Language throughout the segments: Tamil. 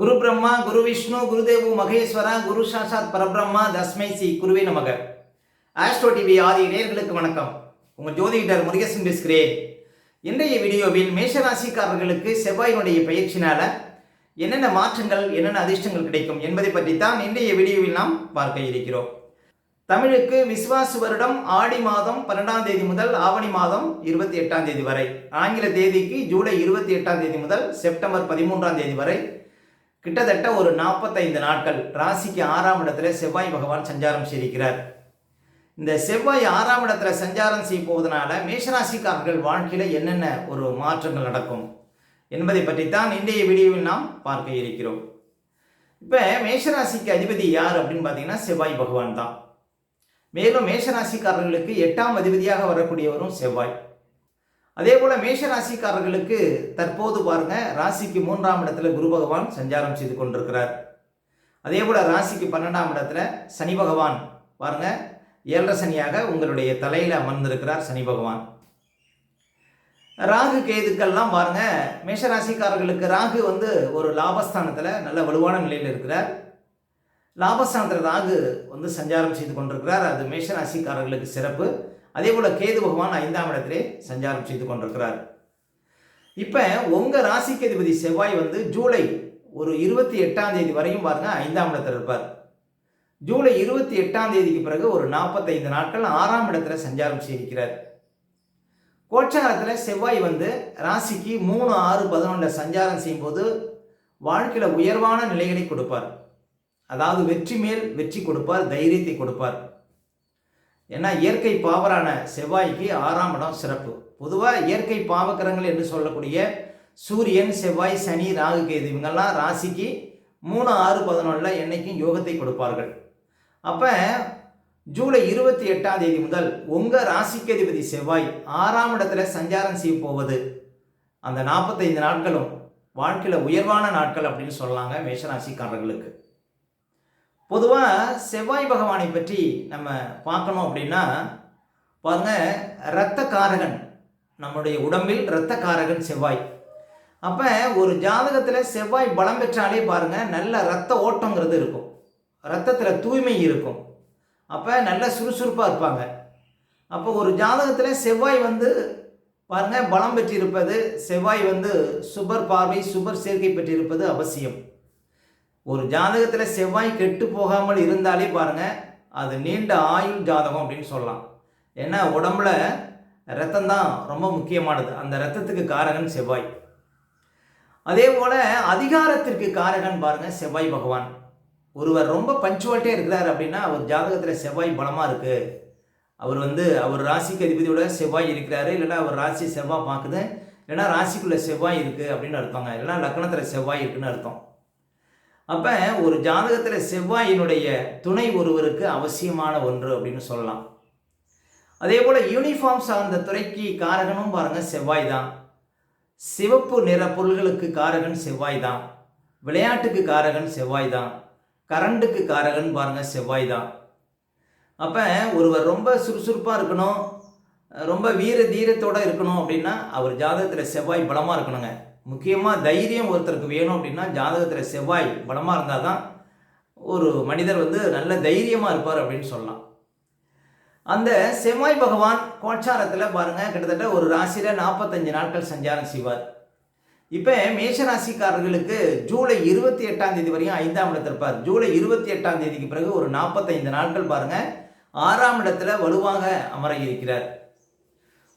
குரு பிரம்மா குரு விஷ்ணு குருதேவு மகேஸ்வரா குரு சாசாத் பரபிரம்மா தஸ்மை சி குருவே நமக. ஆஸ்ட்ரோ டிவி ஆதி நேர்களுக்கு வணக்கம். உங்கள் ஜோதிடர் முருகேசன் பேசுகிறேன். இன்றைய வீடியோவில் மேஷராசிக்காரர்களுக்கு செவ்வாயினுடைய பயிற்சினால என்னென்ன மாற்றங்கள் என்னென்ன அதிர்ஷ்டங்கள் கிடைக்கும் என்பதை பற்றி தான் இன்றைய வீடியோவில் நாம் பார்க்க இருக்கிறோம். தமிழுக்கு விஸ்வாசு வருடம் ஆடி மாதம் பன்னெண்டாம் தேதி முதல் ஆவணி மாதம் இருபத்தி எட்டாம் தேதி வரை. ஆங்கில தேதிக்கு ஜூலை இருபத்தி எட்டாம் தேதி முதல் செப்டம்பர் பதிமூன்றாம் தேதி வரை கிட்டத்தட்ட ஒரு நாற்பத்தைந்து நாட்கள் ராசிக்கு ஆறாம் இடத்துல செவ்வாய் பகவான் சஞ்சாரம் செய்திருக்கிறார். இந்த செவ்வாய் ஆறாம் இடத்துல சஞ்சாரம் செய்ய போவதனால மேஷராசிக்காரர்கள் வாழ்க்கையில் என்னென்ன ஒரு மாற்றங்கள் நடக்கும் என்பதை பற்றித்தான் இன்றைய வீடியோவில் நாம் பார்க்க இருக்கிறோம். இப்போ மேஷராசிக்கு அதிபதி யார் அப்படின்னு பார்த்தீங்கன்னா செவ்வாய் பகவான் தான். மேலும் மேஷராசிக்காரர்களுக்கு எட்டாம் அதிபதியாக வரக்கூடியவரும் செவ்வாய். அதே போல மேஷராசிக்காரர்களுக்கு தற்போது பாருங்க ராசிக்கு மூன்றாம் இடத்துல குரு பகவான் சஞ்சாரம் செய்து கொண்டிருக்கிறார். அதே போல ராசிக்கு பன்னெண்டாம் இடத்துல சனி பகவான் பாருங்க ஏழரை சனியாக உங்களுடைய தலையில அமர்ந்திருக்கிறார் சனி பகவான். ராகு கேதுக்கள்லாம் பாருங்க மேஷராசிக்காரர்களுக்கு ராகு வந்து ஒரு லாபஸ்தானத்தில் நல்ல வலுவான நிலையில் இருக்கிறார். லாபஸ்தானத்தில் ராகு வந்து சஞ்சாரம் செய்து கொண்டிருக்கிறார். அது மேஷராசிக்காரர்களுக்கு சிறப்பு. அதே போல் கேது பகவான் ஐந்தாம் இடத்திலே சஞ்சாரம் செய்து கொண்டிருக்கிறார். இப்போ உங்கள் ராசிக்கு அதிபதி செவ்வாய் வந்து ஜூலை ஒரு இருபத்தி எட்டாம் தேதி வரையும் பாருங்க ஐந்தாம் இடத்துல இருப்பார். ஜூலை இருபத்தி எட்டாம் தேதிக்கு பிறகு ஒரு நாற்பத்தைந்து நாட்கள் ஆறாம் இடத்துல சஞ்சாரம் செய்திருக்கிறார். கோச்சாரத்தில் செவ்வாய் வந்து ராசிக்கு மூணு ஆறு பதினொன்றில் சஞ்சாரம் செய்யும்போது வாழ்க்கையில் உயர்வான நிலைகளை கொடுப்பார். அதாவது வெற்றி மேல் வெற்றி கொடுப்பார் தைரியத்தை கொடுப்பார். ஏன்னா இயற்கை பாவரான செவ்வாய்க்கு ஆறாம் இடம் சிறப்பு. பொதுவாக இயற்கை பாவக்கரங்கள் என்று சொல்லக்கூடிய சூரியன் செவ்வாய் சனி ராகு கேது இவங்கெல்லாம் ராசிக்கு மூணு ஆறு பதினொன்றில் என்னைக்கும் யோகத்தை கொடுப்பார்கள். அப்போ ஜூலை இருபத்தி எட்டாம் தேதி முதல் உங்கள் ராசிக்கு அதிபதி செவ்வாய் ஆறாம் இடத்துல சஞ்சாரம் செய்ய போவது. அந்த நாற்பத்தைந்து நாட்களும் வாழ்க்கையில் உயர்வான நாட்கள் அப்படின்னு சொல்லலாங்க மேஷராசிக்காரர்களுக்கு. பொதுவாக செவ்வாய் பகவானை பற்றி நம்ம பார்க்கணும் அப்படின்னா பாருங்க இரத்த காரகன் நம்முடைய உடம்பில் இரத்த காரகன் செவ்வாய். அப்போ ஒரு ஜாதகத்தில் செவ்வாய் பலம் பெற்றாலே பாருங்க நல்ல ரத்த ஓட்டங்கிறது இருக்கும். ரத்தத்தில் தூய்மை இருக்கும். அப்போ நல்ல சுறுசுறுப்பாக இருப்பாங்க. அப்போ ஒரு ஜாதகத்தில் செவ்வாய் வந்து பாருங்க பலம் பெற்றிருப்பது செவ்வாய் வந்து சுபர் பார்வை சுபர் சேர்க்கை பெற்றிருப்பது அவசியம். ஒரு ஜாதகத்தில் செவ்வாய் கெட்டு போகாமல் இருந்தாலே பாருங்க அது நீண்ட ஆயுள் ஜாதகம் அப்படின்னு சொல்லலாம். ஏன்னா உடம்புல ரத்தம் தான் ரொம்ப முக்கியமானது. அந்த ரத்தத்துக்கு காரகன் செவ்வாய். அதே போல் அதிகாரத்திற்கு காரகன் பாருங்கள் செவ்வாய் பகவான். ஒருவர் ரொம்ப பஞ்சுவாலிட்டியாக இருக்கிறார் அப்படின்னா அவர் ஜாதகத்தில் செவ்வாய் பலமாக இருக்குது அவர் வந்து அவர் ராசிக்கு அதிபதியோட செவ்வாய் இருக்கிறாரு இல்லைன்னா அவர் ராசி செவ்வாய் பார்க்குது இல்லைன்னா ராசிக்குள்ளே செவ்வாய் இருக்குது அப்படின்னு அர்த்தங்க. இல்லைன்னா லக்னத்தில் செவ்வாய் இருக்குன்னு அர்த்தம். அப்போ ஒரு ஜாதகத்தில் செவ்வாயினுடைய துணை ஒருவருக்கு அவசியமான ஒன்று அப்படின்னு சொல்லலாம். அதே போல் யூனிஃபார்ம் சார்ந்த துறைக்கு காரகனும் பாருங்கள் செவ்வாய் தான் சிவப்பு நிற பொருள்களுக்கு காரகன் செவ்வாய் தான் விளையாட்டுக்கு காரகன் செவ்வாய் தான் கரண்ட்டுக்கு காரகன் பாருங்கள் செவ்வாய் தான் அப்போ ஒருவர் ரொம்ப சுறுசுறுப்பாக இருக்கணும் ரொம்ப வீர தீரத்தோடு இருக்கணும் அப்படின்னா அவர் ஜாதகத்தில் செவ்வாய் பலமாக இருக்கணுங்க. முக்கியமாக தைரியம் ஒருத்தருக்கு வேணும் அப்படின்னா ஜாதகத்தில் செவ்வாய் பலமாக இருந்தால் தான் ஒரு மனிதர் வந்து நல்ல தைரியமாக இருப்பார் அப்படின்னு சொல்லலாம். அந்த செவ்வாய் பகவான் கோச்சாரத்தில் பாருங்கள் கிட்டத்தட்ட ஒரு ராசியில் நாற்பத்தஞ்சு நாட்கள் சஞ்சாரம் செய்வார். இப்போ மேஷராசிக்காரர்களுக்கு ஜூலை இருபத்தி எட்டாம் தேதி வரையும் ஐந்தாம் இடத்துல இருப்பார். ஜூலை இருபத்தி எட்டாம் தேதிக்கு பிறகு ஒரு நாற்பத்தைந்து நாட்கள் பாருங்கள் ஆறாம் இடத்துல வலுவாக அமர இருக்கிறார்.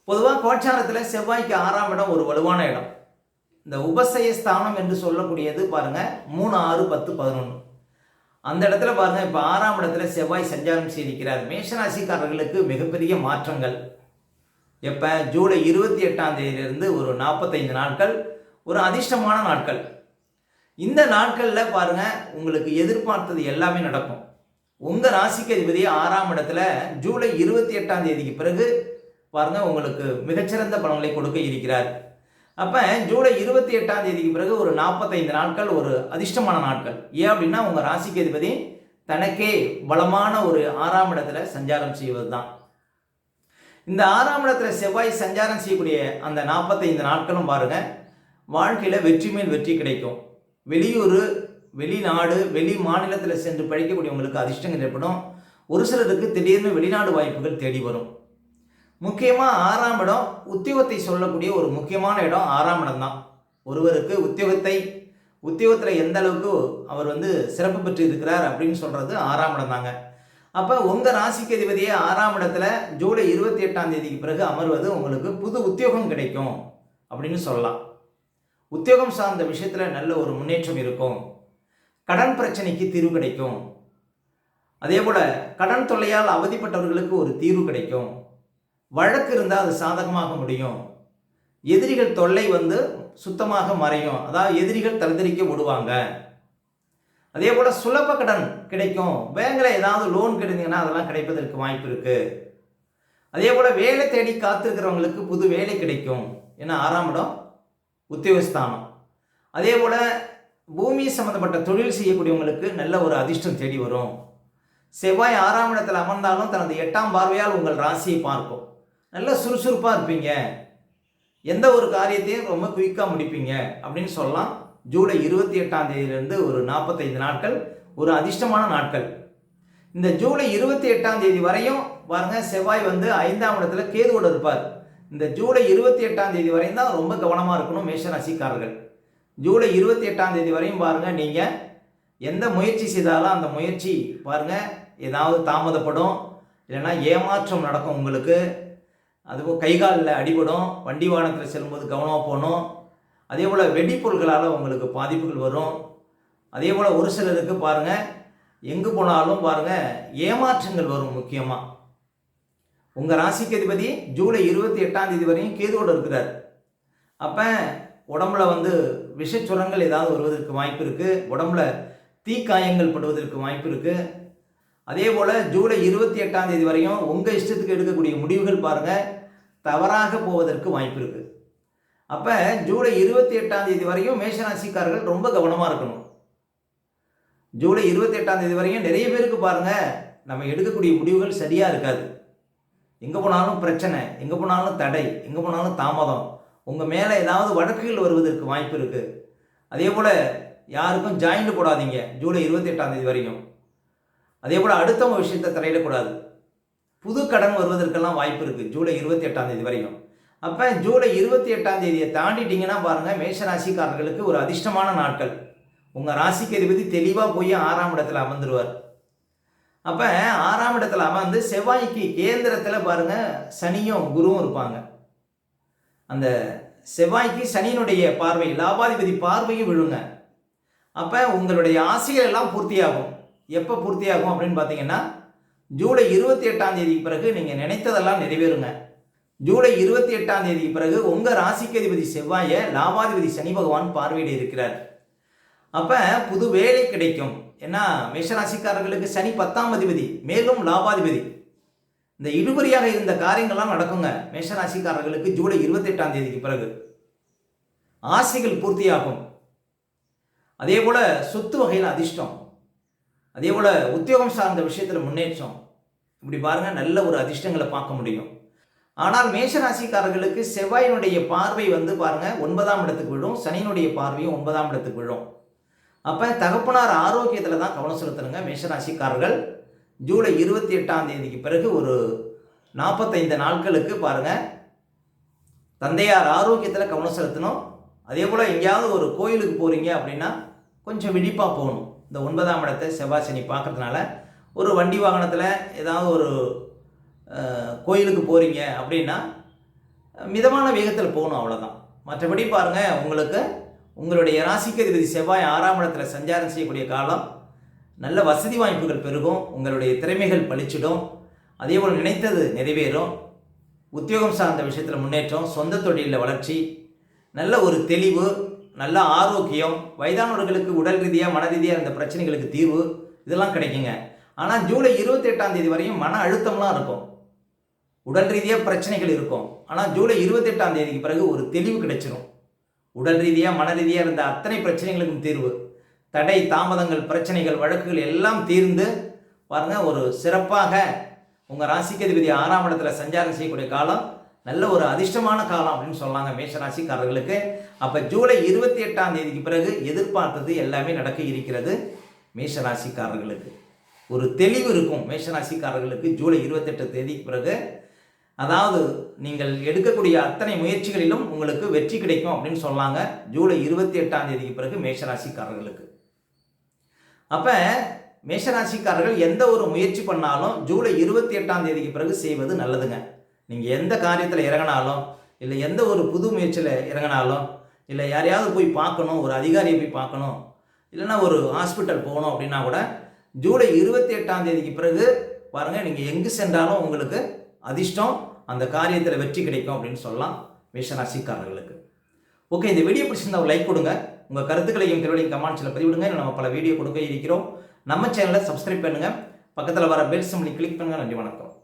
பொதுவாக கோச்சாரத்தில் செவ்வாய்க்கு ஆறாம் இடம் ஒரு வலுவான இடம். இந்த உபசய ஸ்தானம் என்று சொல்லக்கூடியது பாருங்க மூணு ஆறு பத்து பதினொன்று அந்த இடத்துல பாருங்க இப்போ ஆறாம் இடத்துல செவ்வாய் சஞ்சாரம் செய்திருக்கிறார். மேஷராசிக்காரர்களுக்கு மிகப்பெரிய மாற்றங்கள். எப்போ? ஜூலை இருபத்தி எட்டாம் தேதியிலிருந்து ஒரு நாற்பத்தைந்து நாட்கள் ஒரு அதிர்ஷ்டமான நாட்கள். இந்த நாட்களில் பாருங்க உங்களுக்கு எதிர்பார்த்தது எல்லாமே நடக்கும். உங்கள் ராசிக்கு அதிபதி ஆறாம் இடத்துல ஜூலை இருபத்தி எட்டாம் தேதிக்கு பிறகு பாருங்க உங்களுக்கு மிகச்சிறந்த பலன்களை கொடுக்க இருக்கிறார். அப்போ ஜூலை இருபத்தி எட்டாம் தேதிக்கு பிறகு ஒரு நாற்பத்தைந்து நாட்கள் ஒரு அதிர்ஷ்டமான நாட்கள். ஏன் அப்படின்னா உங்கள் ராசிக்கு அதிபதி தனக்கே பலமான ஒரு ஆறாம் இடத்துல சஞ்சாரம் செய்வது தான் இந்த ஆறாம் இடத்துல செவ்வாய் சஞ்சாரம் செய்யக்கூடிய அந்த நாற்பத்தைந்து நாட்களும் பாருங்க வாழ்க்கையில் வெற்றி மேல் வெற்றி கிடைக்கும். வெளியூர் வெளிநாடு வெளி மாநிலத்தில் சென்று பழிக்கக்கூடியவங்களுக்கு அதிர்ஷ்டங்கள் ஏற்படும். ஒரு சிலருக்கு திடீர்னு வெளிநாடு வாய்ப்புகள் தேடி வரும். முக்கியமாக ஆறாம் இடம் உத்தியோகத்தை சொல்லக்கூடிய ஒரு முக்கியமான இடம் ஆறாம் இடம் தான் ஒருவருக்கு உத்தியோகத்தை உத்தியோகத்தில் எந்த அளவுக்கு அவர் வந்து சிறப்பு பெற்று இருக்கிறார் அப்படின்னு சொல்கிறது ஆறாம் இடம் தாங்க அப்போ உங்கள் ராசிக்கு அதிபதியே ஆறாம் இடத்துல ஜூலை இருபத்தி எட்டாம் தேதிக்கு பிறகு அமர்வது உங்களுக்கு புது உத்தியோகம் கிடைக்கும் அப்படின்னு சொல்லலாம். உத்தியோகம் சார்ந்த விஷயத்தில் நல்ல ஒரு முன்னேற்றம் இருக்கும். கடன் பிரச்சனைக்கு தீர்வு கிடைக்கும். அதே போல் கடன் தொல்லையால் அவதிப்பட்டவர்களுக்கு ஒரு தீர்வு கிடைக்கும். வழக்கு இருந்தால் அது சாதகமாக முடியும். எதிரிகள் தொல்லை வந்து சுத்தமாக மறையும். அதாவது எதிரிகள் தலதரிக்க விடுவாங்க அதே போல் சுலப கடன் கிடைக்கும். பேங்கில் ஏதாவது லோன் கிடைந்தீங்கன்னா அதெல்லாம் கிடைப்பதற்கு வாய்ப்பு இருக்குது அதே போல் வேலை தேடி காத்திருக்கிறவங்களுக்கு புது வேலை கிடைக்கும். ஏன்னா ஆறாம் இடம் உத்தியோகஸ்தானம். அதே போல் பூமி சம்மந்தப்பட்ட தொழில் செய்யக்கூடியவங்களுக்கு நல்ல ஒரு அதிர்ஷ்டம் தேடி வரும். செவ்வாய் ஆறாம் இடத்தில் அமர்ந்தாலும் தனது எட்டாம் பார்வையால் உங்கள் ராசியை பார்க்கும். நல்ல சுறுசுறுப்பாக இருப்பீங்க. எந்த ஒரு காரியத்தையும் ரொம்ப குயிக்காக முடிப்பீங்க. அப்படின்னு சொல்லலாம். ஜூலை இருபத்தி எட்டாம் தேதியிலிருந்து ஒரு நாற்பத்தைந்து நாட்கள் ஒரு அதிர்ஷ்டமான நாட்கள். இந்த ஜூலை இருபத்தி எட்டாம் தேதி வரையும் பாருங்க செவ்வாய் வந்து ஐந்தாம் இடத்துல கேதுவோடு இருப்பார். இந்த ஜூலை இருபத்தி எட்டாம் தேதி வரையும் தான் ரொம்ப கவனமாக இருக்கணும் மேஷ ராசிக்காரர்கள். ஜூலை இருபத்தி எட்டாம் தேதி வரையும் பாருங்க நீங்கள் எந்த முயற்சி செய்தாலும் அந்த முயற்சி பாருங்க ஏதாவது தாமதப்படும். இல்லைன்னா ஏமாற்றம் நடக்கும் உங்களுக்கு. அதுவும் கை காலில் அடிபடும் வண்டி வாகனத்தில் செல்லும்போது கவனமாக போகணும். அதே போல் வெடிப்பொருள்களால் உங்களுக்கு பாதிப்புகள் வரும். அதே போல் ஒரு சிலருக்கு பாருங்கள் எங்கே போனாலும் பாருங்கள் ஏமாற்றங்கள் வரும் முக்கியமாக உங்கள் ராசிக்கு அதிபதி ஜூலை இருபத்தி எட்டாம் தேதி வரையும் கேதுவோடு இருக்கிறார். அப்போ உடம்புல வந்து விஷச்சுரங்கள் ஏதாவது வருவதற்கு வாய்ப்பு இருக்குது உடம்புல தீக்காயங்கள் படுவதற்கு வாய்ப்பு இருக்குது அதே போல் ஜூலை இருபத்தி எட்டாம் தேதி வரையும் உங்கள் இஷ்டத்துக்கு எடுக்கக்கூடிய முடிவுகள் பாருங்கள் தவறாக போவதற்கு வாய்ப்பு இருக்குது அப்போ ஜூலை இருபத்தி எட்டாம் தேதி வரையும் மேஷராசிக்காரர்கள் ரொம்ப கவனமாக இருக்கணும். ஜூலை இருபத்தி எட்டாம் தேதி வரையும் நிறைய பேருக்கு பாருங்கள் நம்ம எடுக்கக்கூடிய முடிவுகள் சரியாக இருக்காது. எங்கே போனாலும் பிரச்சனை எங்கே போனாலும் தடை எங்கே போனாலும் தாமதம் உங்கள் மேலே ஏதாவது வழக்குகள் வருவதற்கு வாய்ப்பு இருக்குது அதே போல் யாருக்கும் ஜாயிண்ட் போடாதீங்க ஜூலை இருபத்தி எட்டாம் தேதி வரைக்கும் அதே போல் அடுத்தவங்க விஷயத்தை தலையிடக்கூடாது புது கடன் வருவதற்கெல்லாம் வாய்ப்பு இருக்குது ஜூலை இருபத்தி எட்டாம் தேதி வரைக்கும் அப்போ ஜூலை இருபத்தி எட்டாம் தேதியை தாண்டிட்டிங்கன்னா பாருங்கள் மேஷ ராசிக்காரர்களுக்கு ஒரு அதிர்ஷ்டமான நாட்கள். உங்கள் ராசிக்கு அதிபதி தெளிவாக போய் ஆறாம் இடத்துல அமர்ந்துருவார். அப்போ ஆறாம் இடத்துல அமர்ந்து செவ்வாய்க்கு கேந்திரத்தில் பாருங்கள் சனியும் குருவும் இருப்பாங்க. அந்த செவ்வாய்க்கு சனியினுடைய பார்வை லாபாதிபதி பார்வையும் விழுங்க. அப்போ உங்களுடைய ஆசைகள் எல்லாம் பூர்த்தியாகும். எப்போ பூர்த்தியாகும் அப்படின்னு பார்த்தீங்கன்னா ஜூலை இருபத்தி எட்டாம் தேதிக்கு பிறகு நீங்கள் நினைத்ததெல்லாம் நிறைவேறுங்க. ஜூலை இருபத்தி எட்டாம் தேதிக்கு பிறகு உங்கள் ராசிக்கு அதிபதி செவ்வாயை லாபாதிபதி சனி பகவான் பார்வையிட இருக்கிறார். அப்போ புது வேலை கிடைக்கும். ஏன்னா மேஷராசிக்காரர்களுக்கு சனி பத்தாம் அதிபதி மேலும் லாபாதிபதி. இந்த இழுபறியாக இருந்த காரியங்கள்லாம் நடக்குங்க மேஷராசிக்காரர்களுக்கு ஜூலை இருபத்தி எட்டாம் தேதிக்கு பிறகு. ஆசைகள் பூர்த்தியாகும். அதே போல சொத்து வகையில் அதிர்ஷ்டம். அதே போல் உத்தியோகம் சார்ந்த விஷயத்தில் முன்னேற்றம். இப்படி பாருங்கள் நல்ல ஒரு அதிர்ஷ்டங்களை பார்க்க முடியும். ஆனால் மேஷராசிக்காரர்களுக்கு செவ்வாயினுடைய பார்வை வந்து பாருங்கள் ஒன்பதாம் இடத்துக்கு விழும் சனியினுடைய பார்வையும் ஒன்பதாம் இடத்துக்கு விழும். அப்போ தகப்பனார் ஆரோக்கியத்தில் தான் கவனம் செலுத்தணுங்க மேஷராசிக்காரர்கள். ஜூலை இருபத்தி எட்டாம் தேதிக்கு பிறகு ஒரு நாற்பத்தைந்து நாட்களுக்கு பாருங்கள் தந்தையார் ஆரோக்கியத்தில் கவனம் செலுத்தணும். அதே போல் எங்கேயாவது ஒரு கோயிலுக்கு போகிறீங்க அப்படின்னா கொஞ்சம் விழிப்பாக போகணும். இந்த ஒன்பதாம் இடத்தை செவ்வாய் சனி பார்க்குறதுனால ஒரு வண்டி வாகனத்தில் ஏதாவது ஒரு கோயிலுக்கு போகிறீங்க அப்படின்னா மிதமான வேகத்தில் போகணும் அவ்வளோதான் மற்றபடி பாருங்கள் உங்களுக்கு உங்களுடைய ராசிக்கு அதிபதி செவ்வாய் ஆறாம் இடத்துல சஞ்சாரம் செய்யக்கூடிய காலம் நல்ல வசதி வாய்ப்புகள் பெருகும் உங்களுடைய திறமைகள் பளிச்சிடும் அதே போல் நினைத்தது நிறைவேறும் உத்தியோகம் சார்ந்த விஷயத்தில் முன்னேற்றம் சொந்த தொழிலில் வளர்ச்சி நல்ல ஒரு தெளிவு நல்ல ஆரோக்கியம் வயதானவர்களுக்கு உடல் ரீதியாக மன ரீதியாக இருந்த பிரச்சனைகளுக்கு தீர்வு இதெல்லாம் கிடைக்குங்க. ஆனால் ஜூலை இருபத்தி எட்டாம் தேதி வரையும் மன அழுத்தம்லாம் இருக்கும். உடல் ரீதியாக பிரச்சனைகள் இருக்கும். ஆனால் ஜூலை இருபத்தெட்டாம் தேதிக்கு பிறகு ஒரு தெளிவு கிடைச்சிரும். உடல் ரீதியாக மன ரீதியாக இருந்த அத்தனை பிரச்சனைகளுக்கும் தீர்வு. தடை தாமதங்கள் பிரச்சனைகள் வழக்குகள் எல்லாம் தீர்ந்து பாருங்கள் ஒரு சிறப்பாக உங்கள் ராசிக்கு அதிபதி ஆறாம் இடத்துல சஞ்சாரம் செய்யக்கூடிய காலம் நல்ல ஒரு அதிர்ஷ்டமான காலம் அப்படின்னு சொல்லாங்க மேஷராசிக்காரர்களுக்கு. அப்போ ஜூலை இருபத்தி எட்டாம் தேதிக்கு பிறகு எதிர்பார்த்தது எல்லாமே நடக்க இருக்கிறது மேஷராசிக்காரர்களுக்கு. ஒரு தெளிவு இருக்கும் மேஷராசிக்காரர்களுக்கு ஜூலை இருபத்தெட்டு தேதிக்கு பிறகு. அதாவது நீங்கள் எடுக்கக்கூடிய அத்தனை முயற்சிகளிலும் உங்களுக்கு வெற்றி கிடைக்கும் அப்படின்னு சொன்னாங்க ஜூலை இருபத்தி எட்டாம் தேதிக்கு பிறகு மேஷராசிக்காரர்களுக்கு. அப்போ மேஷராசிக்காரர்கள் எந்த ஒரு முயற்சி பண்ணாலும் ஜூலை இருபத்தி எட்டாம் தேதிக்கு பிறகு செய்வது நல்லதுங்க. நீங்கள் எந்த காரியத்தில் இறங்கினாலும் இல்லை எந்த ஒரு புது முயற்சியில் இறங்கினாலும் இல்லை யாரையாவது போய் பார்க்கணும் ஒரு அதிகாரியை போய் பார்க்கணும் இல்லைன்னா ஒரு ஹாஸ்பிட்டல் போகணும் அப்படின்னா கூட ஜூலை இருபத்தி எட்டாம் தேதிக்கு பிறகு பாருங்கள் நீங்கள் எங்கு சென்றாலும் உங்களுக்கு அதிர்ஷ்டம் அந்த காரியத்தில் வெற்றி கிடைக்கும் அப்படின்னு சொல்லலாம் மேஷராசிக்காரர்களுக்கு. ஓகே இந்த வீடியோ பிடிச்சிருந்தா ஒரு லைக் கொடுங்க. உங்கள் கருத்துக்களையும் கேள்வியும் கமெண்ட்ஸில் பதிவிடுங்க. இல்லை நம்ம பல வீடியோ கொடுக்க இருக்கிறோம். நம்ம சேனலை சப்ஸ்கிரைப் பண்ணுங்கள் பக்கத்தில் வர பெல் சிம்லி கிளிக் பண்ணுங்கள் நன்றி வணக்கம்.